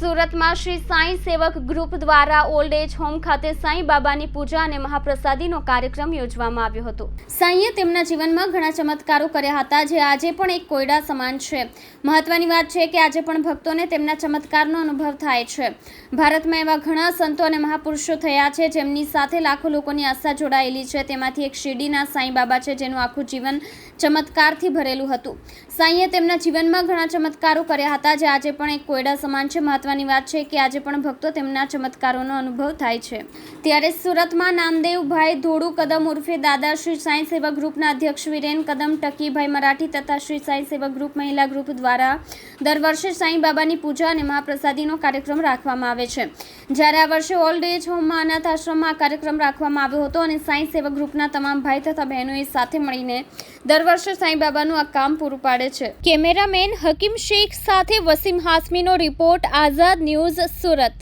સુરતમાં શ્રી સાંઈ સેવક ગ્રુપ દ્વારા ઓલ્ડ એજ હોમ ખાતે સાંઈ બાબાની પૂજા અને મહાપ્રસાદીનો કાર્યક્રમ યોજવામાં આવ્યો હતો. સાંઈએ તેમના જીવનમાં ઘણા ચમત્કારો કર્યા હતા, જે આજે પણ એક કોયડા સમાન છે. મહત્વની વાત છે કે આજે પણ ભક્તોને તેમના ચમત્કારનો અનુભવ થાય છે. ભારતમાં એવા ઘણા સંતો અને મહાપુરુષો થયા છે, જેમની સાથે લાખો લોકોની આસ્થા જોડાયેલી છે. તેમાંથી એક શિરડીના સાંઈ બાબા છે, જેનું આખું જીવન ચમત્કારથી ભરેલું હતું. સાંઈએ તેમના જીવનમાં ઘણા ચમત્કારો કર્યા હતા, જે આજે પણ એક કોયડા સમાન છે. મહત્વની વાત છે કે આજે પણ ભક્તો તેમના ચમત્કારોનો અનુભવ થાય છે. ત્યારે સુરતમાં નામદેવભાઈ ધોળુ કદમ ઉર્ફે દાદા શ્રી સાંઈ સેવા ગ્રુપના અધ્યક્ષ વિરેન કદમ ટકીભાઈ મરાઠી તથા શ્રી સાંઈ સેવા ગ્રુપ મહિલા ગ્રુપ દ્વારા દર વર્ષે સાંઈ પૂજા અને મહાપ્રસાદીનો કાર્યક્રમ રાખવામાં આવે છે. જ્યારે આ વર્ષે ઓલ્ડ એજ હોમમાં અનાથ આશ્રમમાં આ કાર્યક્રમ રાખવામાં આવ્યો હતો અને સાંઈ સેવા ગ્રુપના તમામ ભાઈ તથા બહેનોએ સાથે મળીને દર વર્ષે સાંઈ બાબાનું આ કામ પૂરું પાડે છે. કેમેરામેન હકીમ શેખ સાથે વસીમ હાસમીનો રિપોર્ટ આઝાદ ન્યૂઝ સુરત